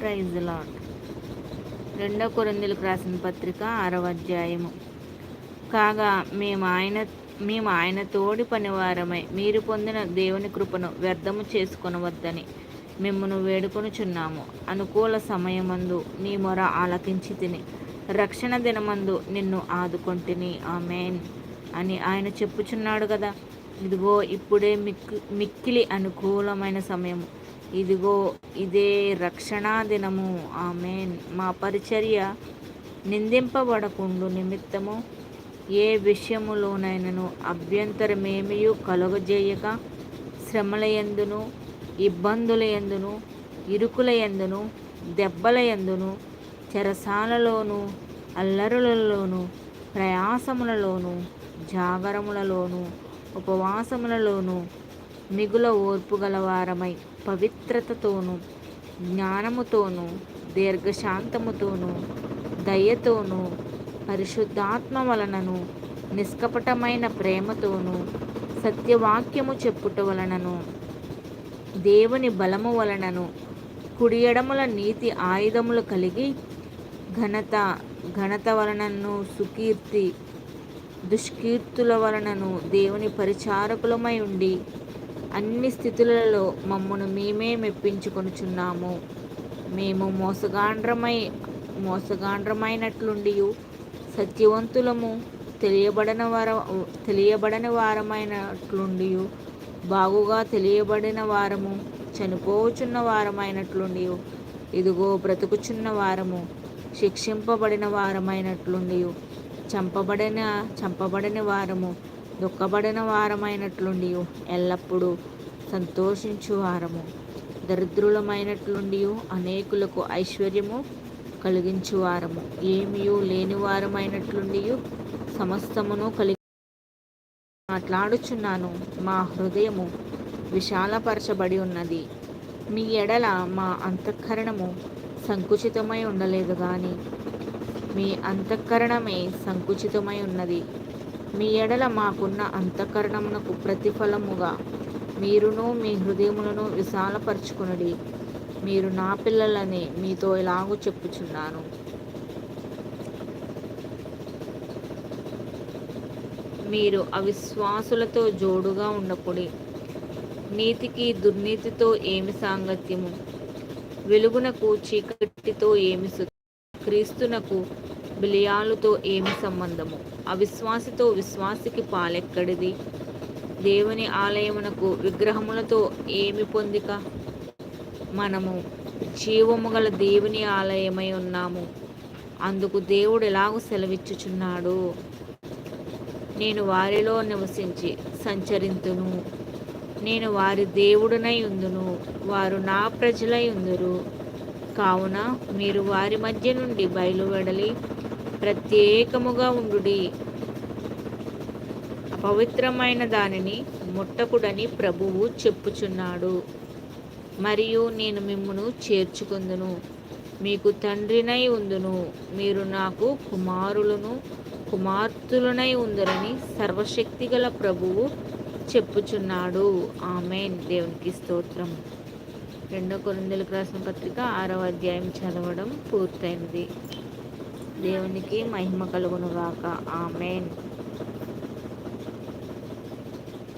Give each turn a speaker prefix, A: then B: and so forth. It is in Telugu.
A: ప్రైజ్ లాడ్ రెండో కొరందులకు రాసిన పత్రిక ఆరవ అధ్యాయము. కాగా మేము ఆయన మేము ఆయన తోడి పనివారమై మీరు పొందిన దేవుని కృపను వ్యర్థము చేసుకొనవద్దని మిమ్మను వేడుకొనుచున్నాము. అనుకూల సమయమందు నీ మొర ఆలకించి తిని రక్షణ దినమందు నిన్ను ఆదుకొంటిని. ఆమెన్. అని ఆయన చెప్పుచున్నాడు కదా. ఇదిగో ఇప్పుడే మిక్కి మిక్కిలి అనుకూలమైన సమయము. ఇదిగో ఇదే రక్షణా దినము. ఆమెన్. మా పరిచర్య నిందింపబడకుండు నిమిత్తము. ఏ విషయములోనైనను అభ్యంతరమేమియు కలుగజేయక శ్రమల ఎందును ఇబ్బందుల ఎందును ఇరుకుల ఎందును దెబ్బల ఎందును చెరసాలలోను అల్లరులలోను ప్రయాసములలోను జాగరములలోను ఉపవాసములలోనూ మిగుల ఓర్పు గలవారమై పవిత్రతతోనూ జ్ఞానముతోనూ దీర్ఘశాంతముతోనూ దయతోనూ పరిశుద్ధాత్మ వలనను నిష్కపటమైన ప్రేమతోనూ సత్యవాక్యము చెప్పుట వలనను దేవుని బలము వలనను కుడియడముల నీతి ఆయుధములు కలిగి ఘనత ఘనత వలనను సుకీర్తి దుష్కీర్తుల వలనను దేవుని పరిచారకులమై ఉండి అన్ని స్థితులలో మమ్మను మేమే మెప్పించుకొనుచున్నాము. మేము మోసగాండ్రమై మోసగాండ్రమైనట్లుండి సత్యవంతులము తెలియబడిన వార తెలియబడని వారమైనట్లుండి బాగుగా తెలియబడిన వారము చనిపోచున్న వారమైనట్లుండి ఇదిగో బ్రతుకుచున్న వారము శిక్షింపబడిన వారమైనట్లుండి చంపబడిన చంపబడిన వారము దుఃఖపడిన వారమైనట్లుండి ఎల్లప్పుడూ సంతోషించు వారము. దరిద్రులమైనట్లుండి అనేకులకు ఐశ్వర్యము కలిగించు వారము. ఏమియూ లేని వారమైనట్లుండి సమస్తమును కలిగి మాట్లాడుచున్నాను. మా హృదయము విశాలపరచబడి ఉన్నది. మీ ఎడల మా అంతఃకరణము సంకుచితమై ఉండలేదు కానీ మీ అంతఃకరణమే సంకుచితమై ఉన్నది. మీ ఎడల మాకున్న అంతఃకరణమునకు ప్రతిఫలముగా మీరును మీ హృదయములను విశాలపరచుకునడి. మీరు నా పిల్లలని మీతో ఇలాగూ చెప్పుచున్నాను. మీరు అవిశ్వాసులతో జోడుగా ఉండకుడి. నీతికి దుర్నీతితో ఏమి సాంగత్యము? వెలుగునకు చీకటితో ఏమి క్రీస్తునకు బిలియాలుతో ఏమి సంబంధము? అవిశ్వాసితో విశ్వాసికి పాలెక్కడిది? దేవుని ఆలయమునకు విగ్రహములతో ఏమి పొందిక? మనము జీవము గల దేవుని ఆలయమై ఉన్నాము. అందుకు దేవుడు ఎలాగో సెలవిచ్చుచున్నాడు? నేను వారిలో నివసించి సంచరింతును. నేను వారి దేవుడునై ఉందును. వారు నా ప్రజలై ఉందురు. కావున మీరు వారి మధ్య నుండి బయలువెడలి ప్రత్యేకముగా ఉండు అపవిత్రమైన దానిని ముట్టకుడని ప్రభువు చెప్పుచున్నాడు. మరియు నేను మిమ్మును చేర్చుకుందును. మీకు తండ్రినై ఉందును. మీరు నాకు కుమారులను కుమార్తెలనై ఉందరని సర్వశక్తిగల ప్రభువు చెప్పుచున్నాడు. ఆమెన్. దేవునికి స్తోత్రం. రెండో కొరిందలకు రాసిన పత్రిక ఆరవ అధ్యాయం చదవడం పూర్తయినది. దేవునికి మహిమ కలుగునుగాక. ఆమెన్.